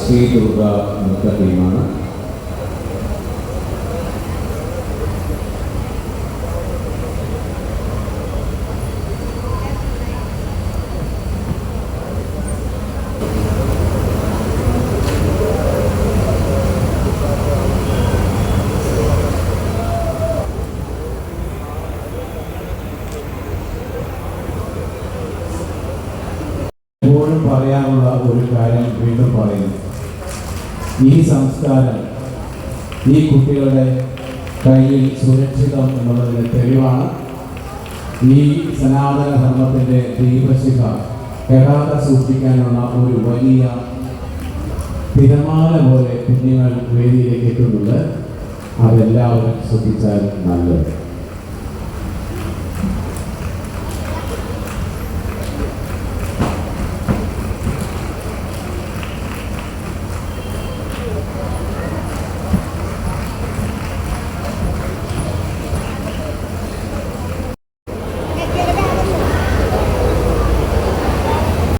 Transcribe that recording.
ശ്രീ ദുർഗ നൃത്ത ടീമാണ് എപ്പോഴും പറയാനുള്ള ഒരു കാര്യം വീണ്ടും പറയുന്നു. ഈ സംസ്കാരം ഈ കുട്ടികളുടെ കയ്യിൽ സുരക്ഷിതം എന്നുള്ളതിന് തെളിവാണ്. ഈ സനാതന ധർമ്മത്തിന്റെ ദീപശിഖ കെടാതെ സൂക്ഷിക്കാനുള്ള ഒരു വലിയ തിരമാല പോലെ കുഞ്ഞുങ്ങൾ വേദിയിലേക്ക് എത്തുന്നുണ്ട്. അതെല്ലാവരും ശ്രദ്ധിച്ചാൽ നല്ലത്.